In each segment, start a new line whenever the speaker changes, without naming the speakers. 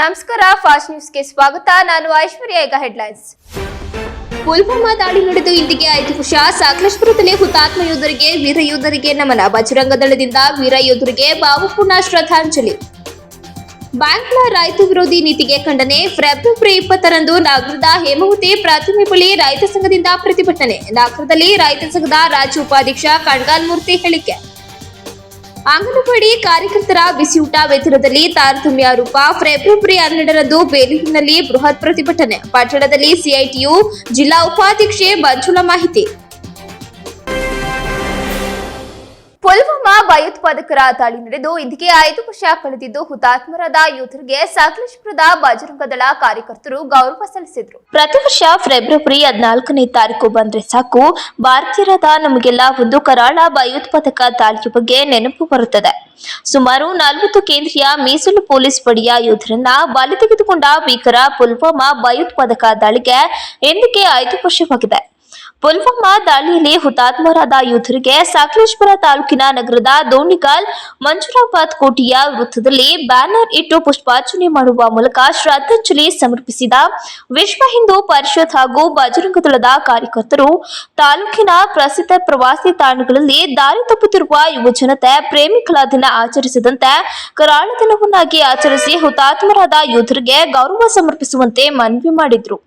ನಮಸ್ಕಾರ, ಫಾಸ್ಟ್ ನ್ಯೂಸ್ಗೆ ಸ್ವಾಗತ. ನಾನು ಐಶ್ವರ್ಯ, ಈಗ ಹೆಡ್ಲೈನ್ಸ್. ಪುಲ್ವಾಮಾ ದಾಳಿ ನಡೆದು ಇಂದಿಗೆ ಐದು ವರ್ಷ. ಸಾಕಲೇಶ್ವರದಲ್ಲಿ ಹುತಾತ್ಮ ಯೋಧರಿಗೆ, ವೀರ ಯೋಧರಿಗೆ ನಮನ. ಬಜರಂಗ ದಳದಿಂದ ವೀರ ಯೋಧರಿಗೆ ಭಾವಪೂರ್ಣ ಶ್ರದ್ಧಾಂಜಲಿ. ಬ್ಯಾಂಕ್ನ ರೈತ ವಿರೋಧಿ ನೀತಿಗೆ ಖಂಡನೆ. ಫೆಬ್ರವರಿ ಇಪ್ಪತ್ತರಂದು ನಗರದ ಹೇಮಾವತಿ ಪ್ರಾಥಮಿಕ ಬಳಿ ರೈತ ಸಂಘದಿಂದ ಪ್ರತಿಭಟನೆ. ನಗರದಲ್ಲಿ ರೈತ ಸಂಘದ ರಾಜ್ಯ ಉಪಾಧ್ಯಕ್ಷ ಕಣ್ಗಾಲ್ ಮೂರ್ತಿ ಹೇಳಿಕೆ. ಅಂಗನವಾಡಿ ಕಾರ್ಯಕರ್ತರ ಬಿಸಿಯೂಟ ವೇತನದಲ್ಲಿ ತಾರತಮ್ಯ ರೂಪ ಫೆಬ್ರವರಿ ಹನ್ನೆರಡರಂದು ಬೇಲೂರಿನಲ್ಲಿ ಬೃಹತ್ ಪ್ರತಿಭಟನೆ. ಪಟ್ಟಣದಲ್ಲಿ ಸಿಐಟಿಯು ಜಿಲ್ಲಾ ಉಪಾಧ್ಯಕ್ಷೆ ಮಂಜುಳಾ ಮಾಹಿತಿ. ಪುಲ್ವಾಮಾ ಭಯೋತ್ಪಾದಕರ ದಾಳಿ ನಡೆದು ಇಂದಿಗೆ ಐದು ವರ್ಷ ಕಳೆದಿದ್ದು ಹುತಾತ್ಮರಾದ ಯೋಧರಿಗೆ ಸಕಲೇಶ್ಪುರದ ಬಜರಂಗ ದಳ ಕಾರ್ಯಕರ್ತರು ಗೌರವ ಸಲ್ಲಿಸಿದ್ರು. ಪ್ರತಿ ವರ್ಷ ಫೆಬ್ರವರಿ ಹದಿನಾಲ್ಕನೇ ತಾರೀಕು ಬಂದ್ರೆ ಸಾಕು, ಭಾರತೀಯರಾದ ನಮಗೆಲ್ಲ ಒಂದು ಕರಾಳ ಭಯೋತ್ಪಾದಕ ದಾಳಿಯ ಬಗ್ಗೆ ನೆನಪು ಬರುತ್ತದೆ. ಸುಮಾರು ನಲವತ್ತು ಕೇಂದ್ರೀಯ ಮೀಸಲು ಪೊಲೀಸ್ ಪಡೆಯ ಯೋಧರನ್ನ ಬಲಿ ತೆಗೆದುಕೊಂಡ ಭೀಕರ ಪುಲ್ವಾಮಾ ಭಯೋತ್ಪಾದಕ ದಾಳಿಗೆ ಎಂದಕ್ಕೆ ಐದು ವರ್ಷವಾಗಿದೆ. ಪುಲ್ವಾಮಾ ದಾಳಿಯಲ್ಲಿ ಹುತಾತ್ಮರಾದ ಯೋಧರಿಗೆ ಸಾಕಲೇಶ್ವರ ತಾಲೂಕಿನ ನಗರದ ದೋಣಿಗಾಲ್ ಮಂಜುರಾಬಾದ್ ಕೋಟೆಯ ವೃತ್ತದಲ್ಲಿ ಬ್ಯಾನರ್ ಇಟ್ಟು ಪುಷ್ಪಾರ್ಚನೆ ಮಾಡುವ ಮೂಲಕ ಶ್ರದ್ಧಾಂಜಲಿ ಸಮರ್ಪಿಸಿದ ವಿಶ್ವ ಹಿಂದೂ ಪರಿಷತ್ ಹಾಗೂ ಬಜರಂಗ ದಳದ ಕಾರ್ಯಕರ್ತರು ತಾಲೂಕಿನ ಪ್ರಸಿದ್ಧ ಪ್ರವಾಸಿ ತಾಣಗಳಲ್ಲಿ ದಾರಿ ತಪ್ಪುತ್ತಿರುವ ಯುವ ಜನತೆ ಪ್ರೇಮಿಗಳ ದಿನ ಆಚರಿಸದಂತೆ ಕರಾಳ ದಿನವನ್ನಾಗಿ ಆಚರಿಸಿ ಹುತಾತ್ಮರಾದ ಯೋಧರಿಗೆ ಗೌರವ ಸಮರ್ಪಿಸುವಂತೆ ಮನವಿ ಮಾಡಿದ್ರು.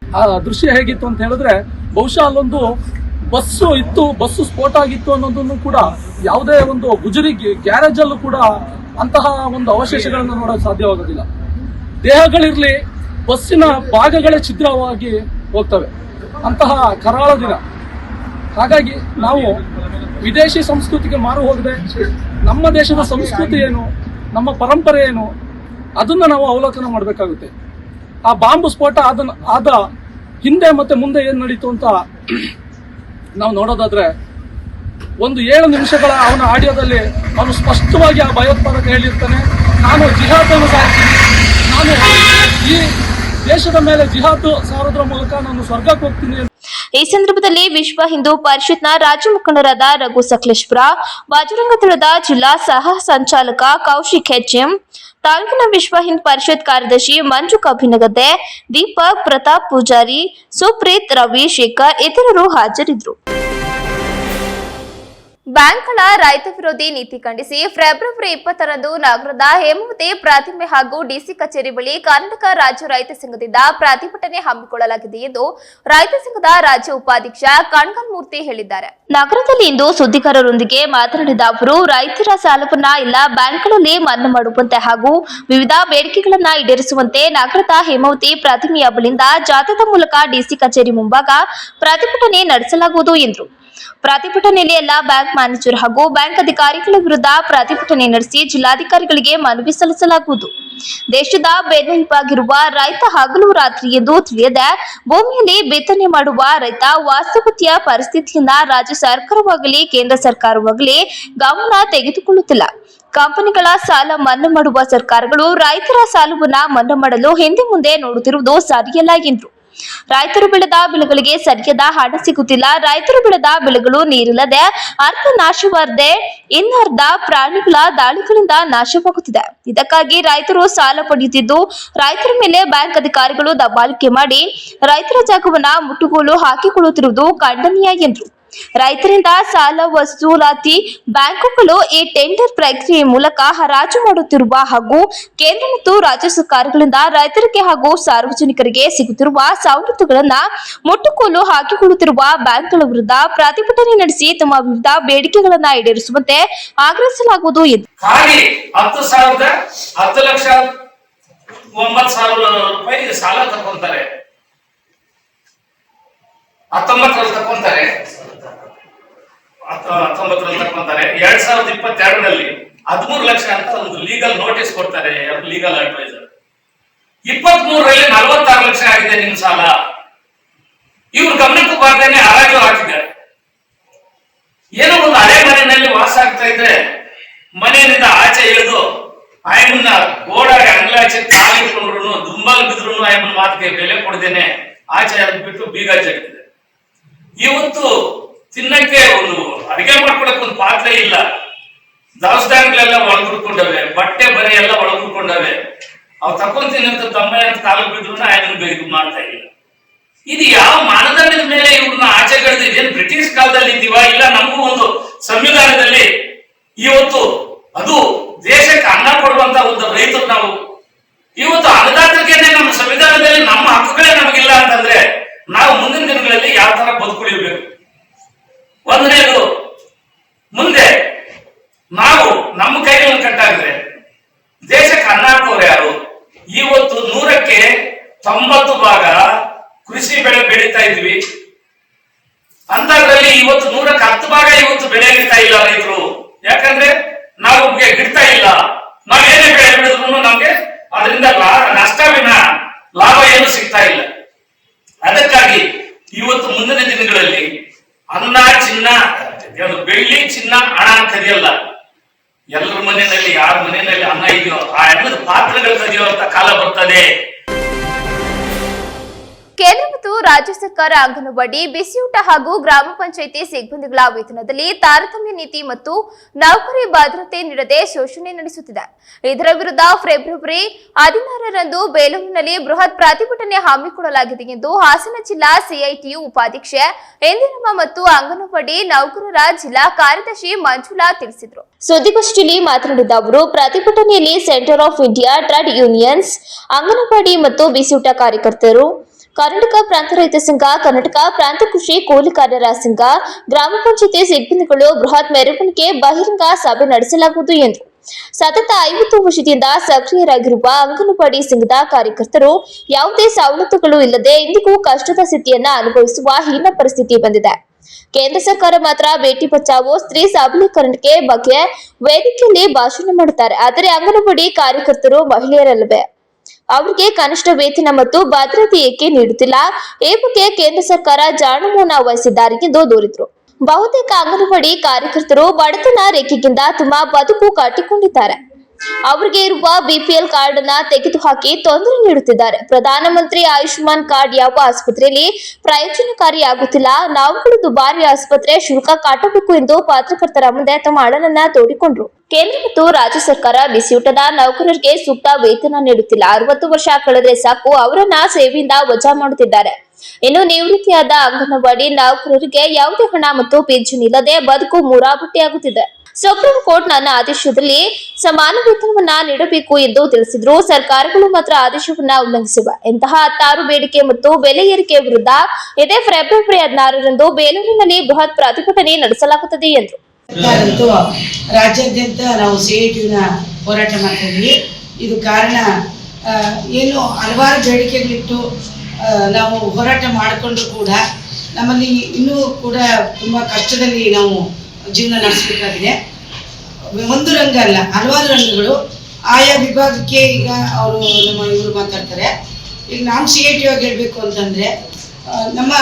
ದೃಶ್ಯ ಹೇಗಿತ್ತು ಅಂತ ಹೇಳಿದ್ರೆ ಬಹುಶಃ ಅಲ್ಲೊಂದು ಬಸ್ಸು ಇತ್ತು, ಬಸ್ಸು ಸ್ಫೋಟ ಆಗಿತ್ತು ಅನ್ನೋದನ್ನು ಕೂಡ ಯಾವುದೇ ಒಂದು ಗುಜರಿ ಗ್ಯಾರೇಜ್ ಅಲ್ಲೂ ಕೂಡ ಅಂತಹ ಒಂದು ಅವಶೇಷಗಳನ್ನು ನೋಡೋಕೆ ಸಾಧ್ಯವಾಗೋದಿಲ್ಲ. ದೇಹಗಳಿರ್ಲಿ ಬಸ್ಸಿನ ಭಾಗಗಳೇ ಛಿದ್ರವಾಗಿ ಹೋಗ್ತವೆ. ಅಂತಹ ಕರಾಳ ದಿನ. ಹಾಗಾಗಿ ನಾವು ವಿದೇಶಿ ಸಂಸ್ಕೃತಿಗೆ ಮಾರು ಹೋಗದೆ ನಮ್ಮ ದೇಶದ ಸಂಸ್ಕೃತಿ ಏನು, ನಮ್ಮ ಪರಂಪರೆ ಏನು, ಅದನ್ನು ನಾವು ಅವಲೋಕನ ಮಾಡಬೇಕಾಗುತ್ತೆ. ಆ ಬಾಂಬ್ ಸ್ಫೋಟ ಆದ ಆದ ಹಿಂದೆ ಮತ್ತೆ ಮುಂದೆ ಏನ್ ನಡೀತು ಅಂತ ನಾವು ನೋಡೋದಾದ್ರೆ ಒಂದು ಏಳು ನಿಮಿಷಗಳ ಅವನ ಆಡಿಯೋದಲ್ಲಿ ಅವನು ಸ್ಪಷ್ಟವಾಗಿ ಆ ಭಯೋತ್ಪಾದಕ ಹೇಳಿರ್ತಾನೆ. ನಾನು ಜಿಹಾದ್ ಅನ್ನು ಸಾರ್ತೀನಿ. ನಾನು ಈ ದೇಶದ ಮೇಲೆ ಜಿಹಾದ್ ಸಾರೋದ್ರ ಮೂಲಕ ನಾನು ಸ್ವರ್ಗಕ್ಕೆ ಹೋಗ್ತೀನಿ
ಈ ಸಂದರ್ಭದಲ್ಲಿ ವಿಶ್ವ ಹಿಂದೂ ಪರಿಷತ್ನ ರಾಜ್ಯ ಮುಖಂಡರಾದ ರಘು ಸಕಲೇಶ್ವರ ಬಾಜರಂಗ ದಳದ ಜಿಲ್ಲಾ ಸಹ ಸಂಚಾಲಕ ಕೌಶಿಕ್ ಹೆಚ್ಎಂ ತಾಲೂಕಿನ ವಿಶ್ವ ಹಿಂದ್ ಪರಿಷತ್ ಕಾರ್ಯದರ್ಶಿ ಮಂಜು ಕಬ್ಬಿನಗದ್ದೆ, ದೀಪಕ್ ಪ್ರತಾಪ್ ಪೂಜಾರಿ, ಸುಪ್ರೀತ್ ರವಿ ಶೇಖರ್ ಇತರರು ಹಾಜರಿದ್ದರು. ಬ್ಯಾಂಕ್ಗಳ ರೈತ ವಿರೋಧಿ ನೀತಿ ಖಂಡಿಸಿ ಫೆಬ್ರವರಿ ಇಪ್ಪತ್ತರಂದು ನಗರದ ಹೇಮಾವತಿ ಪ್ರತಿಮೆ ಹಾಗೂ ಡಿಸಿ ಕಚೇರಿ ಬಳಿ ಕರ್ನಾಟಕ ರಾಜ್ಯ ರೈತ ಸಂಘದಿಂದ ಪ್ರತಿಭಟನೆ ಹಮ್ಮಿಕೊಳ್ಳಲಾಗಿದೆ ಎಂದು ರೈತ ಸಂಘದ ರಾಜ್ಯ ಉಪಾಧ್ಯಕ್ಷ ಮೂರ್ತಿ ಹೇಳಿದ್ದಾರೆ. ನಗರದಲ್ಲಿ ಇಂದು ಸುದ್ದಿಗಾರರೊಂದಿಗೆ ಮಾತನಾಡಿದ ಅವರು, ರೈತರ ಸಾಲವನ್ನ ಎಲ್ಲ ಬ್ಯಾಂಕ್ಗಳಲ್ಲಿ ಮನ್ನಾ ಮಾಡುವಂತೆ ಹಾಗೂ ವಿವಿಧ ಬೇಡಿಕೆಗಳನ್ನ ಈಡೇರಿಸುವಂತೆ ನಗರದ ಹೇಮಾವತಿ ಪ್ರತಿಮೆಯ ಬಳಿಂದ ಜಾಥಾದ ಮೂಲಕ ಡಿಸಿ ಕಚೇರಿ ಮುಂಭಾಗ ಪ್ರತಿಭಟನೆ ನಡೆಸಲಾಗುವುದು ಎಂದರು. ಪ್ರತಿಭಟನೆಯಲ್ಲಿ ಎಲ್ಲಾ ಬ್ಯಾಂಕ್ ಮ್ಯಾನೇಜರ್ ಹಾಗೂ ಬ್ಯಾಂಕ್ ಅಧಿಕಾರಿಗಳ ವಿರುದ್ಧ ಪ್ರತಿಭಟನೆ ನಡೆಸಿ ಜಿಲ್ಲಾಧಿಕಾರಿಗಳಿಗೆ ಮನವಿ ಸಲ್ಲಿಸಲಾಗುವುದು. ದೇಶದ ಬೆನ್ನೆಲುಬಾಗಿರುವ ರೈತ ಹಗಲು ರಾತ್ರಿ ಎಂದು ತಿಳಿಯದೆ ಭೂಮಿಯಲ್ಲಿ ಬಿತ್ತನೆ ಮಾಡುವ ರೈತ ವಾಸ್ತವತೆಯ ಪರಿಸ್ಥಿತಿಯನ್ನ ರಾಜ್ಯ ಸರ್ಕಾರವಾಗಲಿ, ಕೇಂದ್ರ ಸರ್ಕಾರವಾಗಲಿ ಗಮನ ತೆಗೆದುಕೊಳ್ಳುತ್ತಿಲ್ಲ. ಕಂಪನಿಗಳ ಸಾಲ ಮನ್ನಾ ಮಾಡುವ ಸರ್ಕಾರಗಳು ರೈತರ ಸಾಲವನ್ನ ಮನ್ನಾ ಮಾಡಲು ಹಿಂದೆ ಮುಂದೆ ನೋಡುತ್ತಿರುವುದು ಸರಿಯಲ್ಲ ಎಂದರು ರೈತರು ಬೆಳೆದ ಬೆಳೆಗಳಿಗೆ ಸರಿಯಾದ ಹಣ ಸಿಗುತ್ತಿಲ್ಲ. ರೈತರು ಬೆಳೆದ ಬೆಳೆಗಳು ನೀರಿಲ್ಲದೆ ಅರ್ಧ ನಾಶವಾಗದೆ ಇನ್ನರ್ಧ ಪ್ರಾಣಿಗಳ ದಾಳಿಗಳಿಂದ ನಾಶವಾಗುತ್ತಿದೆ. ಇದಕ್ಕಾಗಿ ರೈತರು ಸಾಲ ಪಡೆಯುತ್ತಿದ್ದು, ರೈತರ ಮೇಲೆ ಬ್ಯಾಂಕ್ ಅಧಿಕಾರಿಗಳು ದಬ್ಬಾಳಿಕೆ ಮಾಡಿ ರೈತರ ಜಾಗವನ್ನ ಮುಟ್ಟುಗೋಲು ಹಾಕಿಕೊಳ್ಳುತ್ತಿರುವುದು ಖಂಡನೀಯ ಎಂದರು. ರೈತರಿಂದ ಸಾಲ ವಸೂಲಾತಿ, ಬ್ಯಾಂಕುಗಳು ಈ ಟೆಂಡರ್ ಪ್ರಕ್ರಿಯೆ ಮೂಲಕ ಹರಾಜು ಮಾಡುತ್ತಿರುವ ಹಾಗೂ ಕೇಂದ್ರ ಮತ್ತು ರಾಜ್ಯ ಸರ್ಕಾರಗಳಿಂದ ರೈತರಿಗೆ ಹಾಗೂ ಸಾರ್ವಜನಿಕರಿಗೆ ಸಿಗುತ್ತಿರುವ ಸವಲತ್ತುಗಳನ್ನ ಮುಟ್ಟುಕೋಲು ಹಾಕಿಕೊಳ್ಳುತ್ತಿರುವ ಬ್ಯಾಂಕ್ಗಳ ವಿರುದ್ಧ ಪ್ರತಿಭಟನೆ ನಡೆಸಿ ತಮ್ಮ ವಿವಿಧ ಬೇಡಿಕೆಗಳನ್ನ ಈಡೇರಿಸುವಂತೆ ಆಗ್ರಹಿಸಲಾಗುವುದು ಎಂದು.
ಹಾಗೆ ಹತ್ತು ಸಾವಿರದ, ಹತ್ತು ಲಕ್ಷ ಒಂಬತ್ತು ಸಾವಿರ ರೂಪಾಯಿ ಸಾಲ ತಕೊಂತಾರೆ ಹತ್ತೊಂಬತ್ತರಲ್ಲಿ ತಕೊಂತಾರೆ ಹತ್ತ- ಹತ್ತೊಂಬತ್ತರಲ್ಲಿ ತಕೊಂತಾರೆ ಎರಡ್ ಸಾವಿರದ ಇಪ್ಪತ್ತೆರಡರಲ್ಲಿ ಹದಿಮೂರು ಲಕ್ಷ ಅಂತ ಒಂದು ಲೀಗಲ್ ನೋಟಿಸ್ ಕೊಡ್ತಾರೆ ಲೀಗಲ್ ಅಡ್ವೈಸರ್ ಇಪ್ಪತ್ತ್ ಮೂರರಲ್ಲಿ ನಲವತ್ತಾರು ಲಕ್ಷ ಆಗಿದೆ ನಿಮ್ ಸಾಲ. ಇವ್ರು ಗಮನಕ್ಕೂ ಬಾರ್ದೇನೆ ಹರಾಜು ಹಾಕಿದ್ದಾರೆ. ಏನೋ ಒಂದು ಹಳೆ ಮನೆಯಲ್ಲಿ ವಾಸ ಆಗ್ತಾ ಇದ್ರೆ ಮನೆಯಿಂದ ಆಚೆ ಇಳಿದು ಆಯಮ್ಮನ್ನ ಗೋಡಾಗೆ ಅಂಗ್ಲಾಚೆ ಕಾಲಿಟ್ಕೊಂಡ್ರು ದುಂಬಲ್ ಬಿದ್ರು ಆಯಮ್ಮನ ಮಾತಿಗೆ ಬೆಲೆ ಕೊಡ್ದೇನೆ ಆಚೆ ಬಿಟ್ಟು ಬೀಗ ಜಗ್ತಿದೆ. ಇವತ್ತು ತಿನ್ನಕ್ಕೆ ಒಂದು ಅಡಿಗೆ ಮಾಡ್ಕೊಳಕ್ ಒಂದು ಪಾತ್ರೆ ಇಲ್ಲ. ದವಸಧಾನ್ಯಗಳೆಲ್ಲ ಒಳಗುಡ್ಕೊಂಡವೆ ಬಟ್ಟೆ ಬರೆ ಎಲ್ಲ ಒಳಗುಡ್ಕೊಂಡವೆ ಅವ್ ತಕೊಂತೀನಿ ಅಂತ ತಮ್ಮ ತಾಲೂಕು ಬಿದ್ರು ಅದನ್ನ ಬೇಕು ಮಾಡ್ತಾ ಇಲ್ಲ. ಇದು ಯಾವ ಮಾನದಂಡದ ಮೇಲೆ ಇವ್ರನ್ನ ಆಚೆ ಕಳೆದು ಬ್ರಿಟಿಷ್ ಕಾಲದಲ್ಲಿ ಇದ್ದೀವ? ಇಲ್ಲ, ನಮಗೂ ಒಂದು ಸಂವಿಧಾನದಲ್ಲಿ ಇವತ್ತು ಅದು ದೇಶಕ್ಕೆ ಅನ್ನ ಕೊಡುವಂತ ಒಂದು ರೈತರು ನಾವು. ಇವತ್ತು ಅನ್ನದಾತಕ್ಕೆ ನಮ್ಮ ಸಂವಿಧಾನದಲ್ಲಿ ನಮ್ಮ ಹಕ್ಕುಗಳೇ ನಮಗಿಲ್ಲ ಅಂತಂದ್ರೆ, ನಾವು ಮುಂದಿನ ದಿನಗಳಲ್ಲಿ ಯಾವ ತರ ಬದುಕುಳಿಯಬೇಕು ಒಂದನೇದು ಮುಂದೆ ನಾವು ನಮ್ಮ ಕೈಗಳನ್ನು ಕಟ್ಟಾಗಿದ್ರೆ ದೇಶಕ್ಕೆ ಅನ್ನ ಹಾಕೋರು ಯಾರು? ಇವತ್ತು ನೂರಕ್ಕೆ ತೊಂಬತ್ತು ಭಾಗ ಕೃಷಿ ಬೆಳೆ ಬೆಳೀತಾ ಇದ್ವಿ. ಅಂತದ್ರಲ್ಲಿ ಇವತ್ತು ನೂರಕ್ಕೆ ಹತ್ತು ಭಾಗ ಇವತ್ತು ಬೆಳೆ ಇಡ್ತಾ ಇಲ್ಲ ರೈತರು. ಯಾಕಂದ್ರೆ ನಾವು ಗಿಡ್ತಾ ಇಲ್ಲ. ನಾವ್ ಏನೇ ಬೆಳೆ ಬೆಳೆದ್ರು ನಮ್ಗೆ ಅದರಿಂದ ನಷ್ಟವಿನ ನಷ್ಟ ವಿನ ಲಾಭ ಏನು ಸಿಗ್ತಾ ಇಲ್ಲ. ಅದಕ್ಕಾಗಿ ಇವತ್ತು ಮುಂದಿನ ದಿನಗಳಲ್ಲಿ ಅನ್ನ, ಚಿನ್ನ ಏನು ಬೆಳ್ಳಿ ಚಿನ್ನ ಹಣ ಕದಿಯಲ್ಲ. ಎಲ್ಲರ ಮನೆಯಲ್ಲಿ ಯಾರ ಮನೆಯಲ್ಲಿ ಅನ್ನ ಇದೆಯೋ ಆ ಅನ್ನದ ಪಾತ್ರೆಗಳು ಅಂತ ಕಾಲ ಬರ್ತದೆ.
ಕೇಂದ್ರ ಮತ್ತು ರಾಜ್ಯ ಸರ್ಕಾರ ಅಂಗನವಾಡಿ, ಬಿಸಿಯೂಟ ಹಾಗೂ ಗ್ರಾಮ ಪಂಚಾಯಿತಿ ಸಿಬ್ಬಂದಿಗಳ ವೇತನದಲ್ಲಿ ತಾರತಮ್ಯ ನೀತಿ ಮತ್ತು ನೌಕರಿ ಭದ್ರತೆ ನೀಡದೆ ಶೋಷಣೆ ನಡೆಸುತ್ತಿದೆ. ಇದರ ವಿರುದ್ಧ ಫೆಬ್ರವರಿ ಹದಿನಾರರಂದು ಬೇಲೂರಿನಲ್ಲಿ ಬೃಹತ್ ಪ್ರತಿಭಟನೆ ಹಮ್ಮಿಕೊಳ್ಳಲಾಗಿದೆ ಎಂದು ಹಾಸನ ಜಿಲ್ಲಾ ಸಿಐಟಿಯು ಉಪಾಧ್ಯಕ್ಷೆ ಎಂದಿನಮ್ಮ ಮತ್ತು ಅಂಗನವಾಡಿ ನೌಕರರ ಜಿಲ್ಲಾ ಕಾರ್ಯದರ್ಶಿ ಮಂಜುಳಾ ತಿಳಿಸಿದರು. ಸುದ್ದಿಗೋಷ್ಠಿಯಲ್ಲಿ ಮಾತನಾಡಿದ ಅವರು, ಪ್ರತಿಭಟನೆಯಲ್ಲಿ centre of India, trade unions, anganwadi ಮತ್ತು ಬಿಸಿಯೂಟ ಕಾರ್ಯಕರ್ತರು ಕರ್ನಾಟಕ ಪ್ರಾಂತ ರೈತ ಸಂಘ, ಕರ್ನಾಟಕ ಪ್ರಾಂತ ಕೃಷಿ ಕೂಲಿಕಾರರ ಸಂಘ, ಗ್ರಾಮ ಪಂಚಾಯತಿ ಸಿಬ್ಬಂದಿಗಳು ಬೃಹತ್ ಮೆರವಣಿಗೆ ಬಹಿರಂಗ ಸಭೆ ನಡೆಸಲಾಗುವುದು ಎಂದು ಸತತ ಐವತ್ತು ವರ್ಷದಿಂದ ಸಕ್ರಿಯರಾಗಿರುವ ಅಂಗನವಾಡಿ ಸಂಘದ ಕಾರ್ಯಕರ್ತರು ಯಾವುದೇ ಸವಲತ್ತುಗಳು ಇಲ್ಲದೆ ಇಂದಿಗೂ ಕಷ್ಟದ ಸ್ಥಿತಿಯನ್ನ ಅನುಭವಿಸುವ ಹೀನ ಪರಿಸ್ಥಿತಿ ಬಂದಿದೆ. ಕೇಂದ್ರ ಸರ್ಕಾರ ಮಾತ್ರ ಬೇಟಿ ಬಚಾವೋ, ಸ್ತ್ರೀ ಸಬಲೀಕರಣಕ್ಕೆ ಬಗ್ಗೆ ವೇದಿಕೆಯಲ್ಲಿ ಭಾಷಣ ಮಾಡುತ್ತಾರೆ. ಆದರೆ ಅಂಗನವಾಡಿ ಕಾರ್ಯಕರ್ತರು ಮಹಿಳೆಯರಲ್ಲವೇ? ಅವರಿಗೆ ಕನಿಷ್ಠ ವೇತನ ಮತ್ತು ಭದ್ರತೆ ಏಕೆ ನೀಡುತ್ತಿಲ್ಲ? ಈ ಕೇಂದ್ರ ಸರ್ಕಾರ ಜಾಣ ವಹಿಸಿದ್ದಾರೆ ಎಂದು ದೂರಿದರು. ಬಹುತೇಕ ಅಂಗನವಾಡಿ ಕಾರ್ಯಕರ್ತರು ಬಡತನ ರೇಖೆಗಿಂತ ತುಂಬಾ ಬದುಕು ಕಟ್ಟಿಕೊಂಡಿದ್ದಾರೆ ಅವರಿಗೆ ಇರುವ ಬಿಪಿಎಲ್ ಕಾರ್ಡ್ ಅನ್ನ ತೆಗೆದುಹಾಕಿ ತೊಂದರೆ ನೀಡುತ್ತಿದ್ದಾರೆ. ಪ್ರಧಾನಮಂತ್ರಿ ಆಯುಷ್ಮಾನ್ ಕಾರ್ಡ್ ಯಾವ ಆಸ್ಪತ್ರೆಯಲ್ಲಿ ಪ್ರಯೋಜನಕಾರಿಯಾಗುತ್ತಿಲ್ಲ? ನಾವುಗಳು ದುಬಾರಿ ಆಸ್ಪತ್ರೆ ಶುಲ್ಕ ಕಾಟಬೇಕು ಎಂದು ಪತ್ರಕರ್ತರ ಮುಂದೆ ತಮ್ಮ ಅಳನನ್ನ ತೋಡಿಕೊಂಡ್ರು. ಕೇಂದ್ರ ಮತ್ತು ರಾಜ್ಯ ಸರ್ಕಾರ ಬಿಸಿಯೂಟದ ನೌಕರರಿಗೆ ಸೂಕ್ತ ವೇತನ ನೀಡುತ್ತಿಲ್ಲ. ಅರವತ್ತು ವರ್ಷ ಕಳೆದ್ರೆ ಸಾಕು, ಅವರನ್ನ ಸೇವೆಯಿಂದ ವಜಾ ಮಾಡುತ್ತಿದ್ದಾರೆ. ಇನ್ನು ನಿವೃತ್ತಿಯಾದ ಅಂಗನವಾಡಿ ನೌಕರರಿಗೆ ಯಾವುದೇ ಹಣ ಮತ್ತು ಪಿಂಚಣಿ ಇಲ್ಲದೆ ಬದುಕು ಮೂರಾಬುಟ್ಟಿಯಾಗುತ್ತಿದೆ. ಸುಪ್ರೀಂ ಕೋರ್ಟ್ ನನ್ನ ಆದೇಶದಲ್ಲಿ ಸಮಾನ ವೇತನವನ್ನ ನೀಡಬೇಕು ಎಂದು ತಿಳಿಸಿದ್ರು. ಸರ್ಕಾರಗಳು ಮಾತ್ರ ಆದೇಶವನ್ನ ಉಲ್ಲಂಘಿಸಿವೆ ಇಂತಹ ಹತ್ತಾರು ಬೇಡಿಕೆ ಮತ್ತು ಬೆಲೆ ಏರಿಕೆ ವಿರುದ್ಧ ಇದೇ ಫೆಬ್ರವರಿ ಹದಿನಾರರಂದು ಬೇಲೂರಿನಲ್ಲಿ ಬೃಹತ್ ಪ್ರತಿಭಟನೆ ನಡೆಸಲಾಗುತ್ತದೆ ಎಂದರು.
ರಾಜ್ಯಾದ್ಯಂತ ನಾವು ಸಿಐಟಿನ ಹೋರಾಟ ಮಾಡ್ತಾ ಇದು ಕಾರಣ ಏನು ಹಲವಾರು ಬೇಡಿಕೆಗಳಿಟ್ಟು ನಾವು ಹೋರಾಟ ಮಾಡಿಕೊಂಡ್ರು ಕೂಡ ನಮ್ಮಲ್ಲಿ ಇನ್ನೂ ಕೂಡ ತುಂಬ ಕಷ್ಟದಲ್ಲಿ ನಾವು ಜೀವನ ನಡೆಸಬೇಕಾಗಿದೆ. ಒಂದು ರಂಗ ಅಲ್ಲ, ಹಲವಾರು ರಂಗಗಳು. ಆಯಾ ವಿಭಾಗಕ್ಕೆ ಈಗ ಅವರು ನಮ್ಮ ಇವರು ಮಾತಾಡ್ತಾರೆ. ಈಗ ನಾನು ಸಿ ಐ ಟಿ ಆಗಿ ಹೇಳಬೇಕು ಅಂತಂದರೆ ನಮ್ಮ,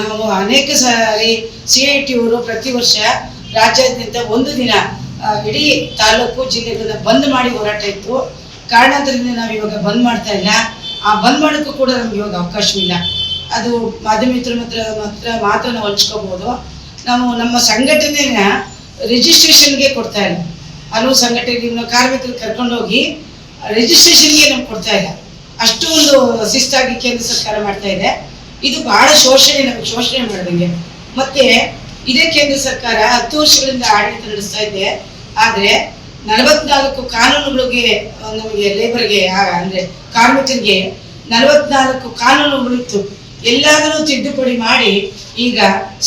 ನಾವು ಅನೇಕ ಸಾರಿ ಸಿ ಐ ಟಿ ಅವರು ಪ್ರತಿ ವರ್ಷ ರಾಜ್ಯಾದ್ಯಂತ ಒಂದು ದಿನ ಇಡೀ ತಾಲೂಕು ಜಿಲ್ಲೆಗಳನ್ನ ಬಂದ್ ಮಾಡಿ ಹೋರಾಟ ಇತ್ತು. ಕಾರಣಾಂತರದಿಂದ ನಾವು ಇವಾಗ ಬಂದ್ ಮಾಡ್ತಾ ಇಲ್ಲ. ಆ ಬಂದ್ ಮಾಡೋಕ್ಕೂ ಕೂಡ ನಮ್ಗೆ ಇವಾಗ ಅವಕಾಶವಿಲ್ಲ. ಅದು ಮಾಧ್ಯಮಿತ್ರ ಮಾತ್ರ ಮಾತ್ರ ಮಾತ್ರ ನಾವು ಹಂಚ್ಕೋಬಹುದು ನಾವು ನಮ್ಮ ಸಂಘಟನೆನ ರಿಜಿಸ್ಟ್ರೇಷನ್ಗೆ ಕೊಡ್ತಾ ಇಲ್ಲ. ಹಲವು ಸಂಘಟನೆಗಳನ್ನ ಕಾರ್ಮಿಕರು ಕರ್ಕೊಂಡೋಗಿ ರಿಜಿಸ್ಟ್ರೇಷನ್ಗೆ ನಮ್ಗೆ ಕೊಡ್ತಾ ಇಲ್ಲ. ಅಷ್ಟು ಒಂದು ಶಿಸ್ತಾಗಿ ಕೇಂದ್ರ ಸರ್ಕಾರ ಮಾಡ್ತಾ ಇದೆ. ಇದು ಬಹಳ ಶೋಷಣೆ, ನಮಗೆ ಶೋಷಣೆ ಮಾಡಿದಂಗೆ. ಮತ್ತೆ ಇದೇ ಕೇಂದ್ರ ಸರ್ಕಾರ ಹತ್ತು ವರ್ಷಗಳಿಂದ ಆಡಳಿತ ನಡೆಸ್ತಾ ಇದೆ. ಆದ್ರೆ ನಲವತ್ನಾಲ್ಕು ಕಾನೂನುಗಳಿಗೆ, ನಮಗೆ ಲೇಬರ್ಗೆ ಅಂದ್ರೆ ಕಾರ್ಮಿಕರಿಗೆ ನಲವತ್ನಾಲ್ಕು ಕಾನೂನುಗಳಿತ್ತು. ಎಲ್ಲಾದರೂ ತಿದ್ದುಪಡಿ ಮಾಡಿ ಈಗ